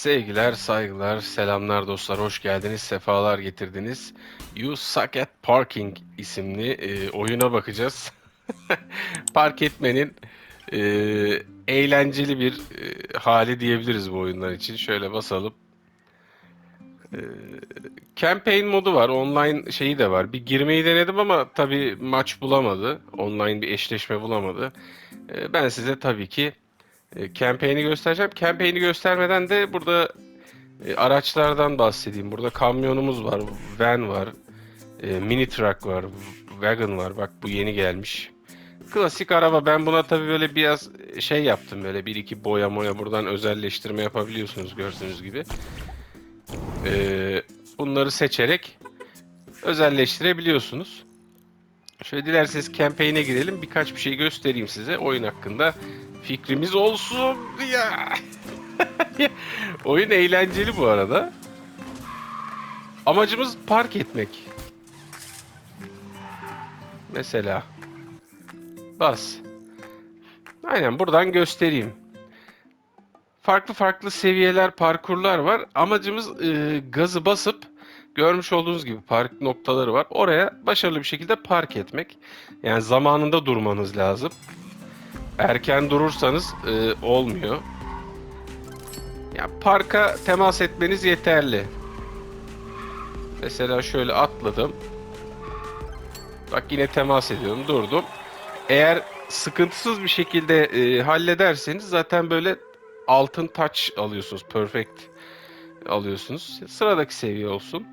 Sevgiler, saygılar, selamlar dostlar. Hoş geldiniz, sefalar getirdiniz. You Suck at Parking isimli e, oyuna bakacağız. Park etmenin e, eğlenceli bir e, hali diyebiliriz bu oyunlar için. Şöyle basalım. E, campaign modu var, online şeyi de var. Bir girmeyi denedim ama tabii maç bulamadı. Online bir eşleşme bulamadı. E, ben size tabii ki e, campaign'i göstereceğim. Campaign'i göstermeden de burada e, araçlardan bahsedeyim. Burada kamyonumuz var, van var, e, mini truck var, wagon var. Bak bu yeni gelmiş. Klasik araba. Ben buna tabii böyle biraz şey yaptım. Böyle bir iki boya moya buradan özelleştirme yapabiliyorsunuz gördüğünüz gibi. E, bunları seçerek özelleştirebiliyorsunuz. Şöyle dilerseniz campaign'e girelim. Birkaç bir şey göstereyim size oyun hakkında fikrimiz olsun ya. Oyun eğlenceli bu arada. Amacımız park etmek. Mesela. Bas. Aynen buradan göstereyim. Farklı farklı seviyeler, parkurlar var. Amacımız e, gazı basıp görmüş olduğunuz gibi park noktaları var. Oraya başarılı bir şekilde park etmek. Yani zamanında durmanız lazım. Erken durursanız e, olmuyor. Ya parka temas etmeniz yeterli. Mesela şöyle atladım. Bak yine temas ediyorum. Durdum. Eğer sıkıntısız bir şekilde e, hallederseniz zaten böyle altın touch alıyorsunuz. Perfect alıyorsunuz. Sıradaki seviye olsun.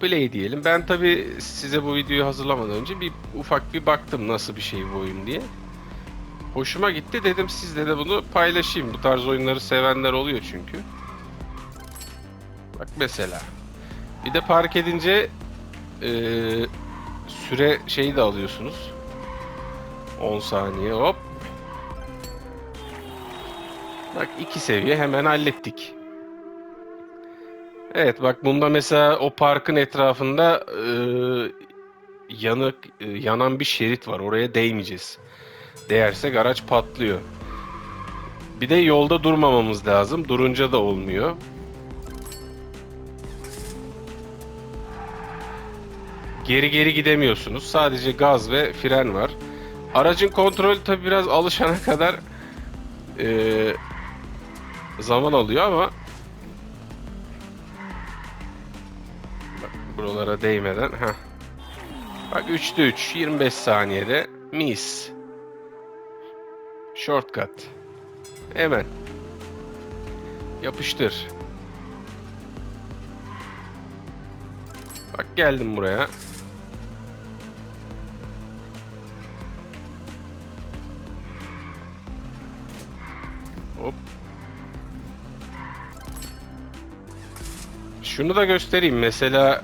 Play diyelim. Ben tabi size bu videoyu hazırlamadan önce bir ufak bir baktım nasıl bir şey bu oyun diye. Hoşuma gitti dedim sizle de bunu paylaşayım. Bu tarz oyunları sevenler oluyor çünkü. Bak mesela. Bir de park edince eee, süre şeyi de alıyorsunuz. 10 saniye hop. Bak iki seviye hemen hallettik. Evet bak bunda mesela o parkın etrafında eee, yanık eee, yanan bir şerit var. Oraya değmeyeceğiz. Değersek araç patlıyor. Bir de yolda durmamamız lazım. Durunca da olmuyor. Geri geri gidemiyorsunuz. Sadece gaz ve fren var. Aracın kontrolü tabi biraz alışana kadar eee, zaman alıyor ama buralara değmeden ha. Bak 3'te 3 25 saniyede mis. Shortcut. Hemen. Yapıştır. Bak geldim buraya. Hop. Şunu da göstereyim. Mesela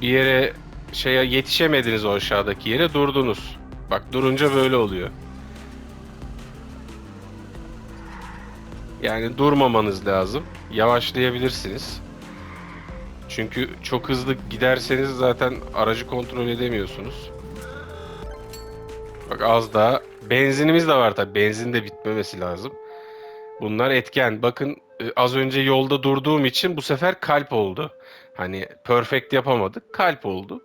bir yere şeye yetişemediniz o aşağıdaki yere durdunuz. Bak durunca böyle oluyor. Yani durmamanız lazım. Yavaşlayabilirsiniz. Çünkü çok hızlı giderseniz zaten aracı kontrol edemiyorsunuz. Bak az daha. Benzinimiz de var tabi. Benzin de bitmemesi lazım. Bunlar etken. Bakın e, az önce yolda durduğum için bu sefer kalp oldu. Hani perfect yapamadık. Kalp oldu.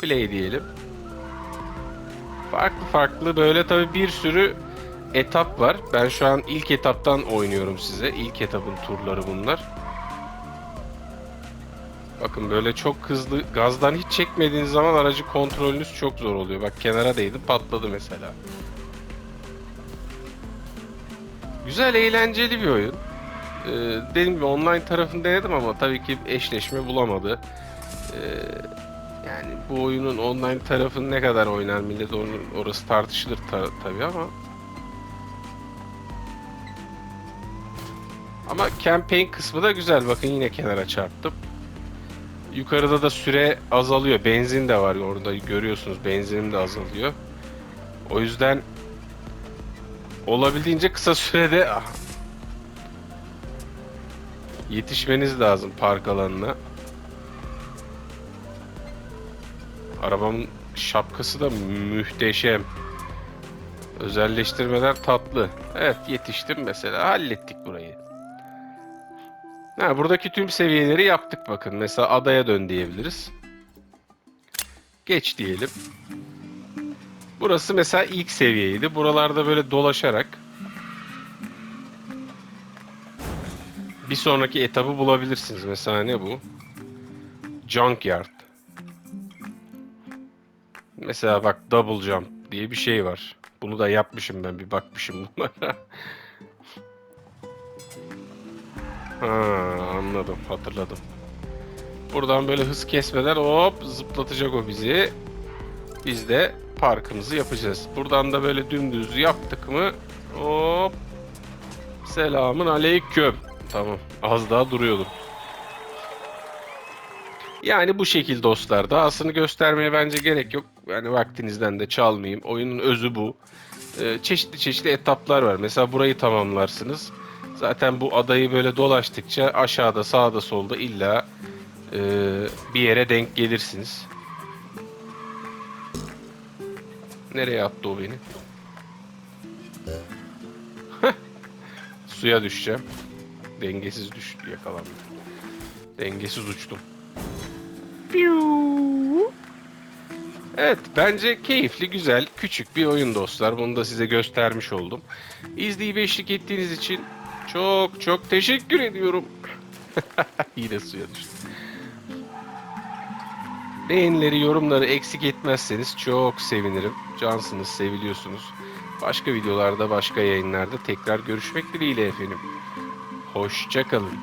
Play diyelim. Farklı farklı böyle tabi bir sürü etap var. Ben şu an ilk etaptan oynuyorum size. İlk etapın turları bunlar. Bakın böyle çok hızlı gazdan hiç çekmediğiniz zaman aracı kontrolünüz çok zor oluyor. Bak kenara değdi patladı mesela. Güzel eğlenceli bir oyun. Ee, dediğim gibi online tarafını denedim ama tabii ki eşleşme bulamadı. Ee, yani bu oyunun online tarafını ne kadar oynar millet onun orası tartışılır ta- tabii ama Ama campaign kısmı da güzel. Bakın yine kenara çarptım. Yukarıda da süre azalıyor. Benzin de var orada görüyorsunuz. Benzinim de azalıyor. O yüzden olabildiğince kısa sürede ah, yetişmeniz lazım park alanına. Arabamın şapkası da muhteşem. Özelleştirmeler tatlı. Evet yetiştim mesela. Hallettik burayı. Ha, buradaki tüm seviyeleri yaptık bakın. Mesela adaya dön diyebiliriz. Geç diyelim. Burası mesela ilk seviyeydi. Buralarda böyle dolaşarak bir sonraki etabı bulabilirsiniz. Mesela ne bu? Junkyard. Mesela bak double jump diye bir şey var. Bunu da yapmışım ben bir bakmışım bunlara. ha, anladım hatırladım. Buradan böyle hız kesmeden hop zıplatacak o bizi. Biz de parkımızı yapacağız. Buradan da böyle dümdüz yaptık mı hop selamın aleyküm. Tamam az daha duruyordum. Yani bu şekil dostlar. Dahasını göstermeye bence gerek yok. Yani vaktinizden de çalmayayım. Oyunun özü bu. Ee, çeşitli çeşitli etaplar var. Mesela burayı tamamlarsınız. Zaten bu adayı böyle dolaştıkça aşağıda sağda solda illa e, bir yere denk gelirsiniz. Nereye attı o beni? Suya düşeceğim. Dengesiz düştü yakalandım. Dengesiz uçtum. Piu. Evet bence keyifli, güzel, küçük bir oyun dostlar. Bunu da size göstermiş oldum. İzleyip eşlik ettiğiniz için çok çok teşekkür ediyorum. Yine suya düştüm. Beğenileri, yorumları eksik etmezseniz çok sevinirim. Cansınız, seviliyorsunuz. Başka videolarda, başka yayınlarda tekrar görüşmek dileğiyle efendim. Hoşçakalın.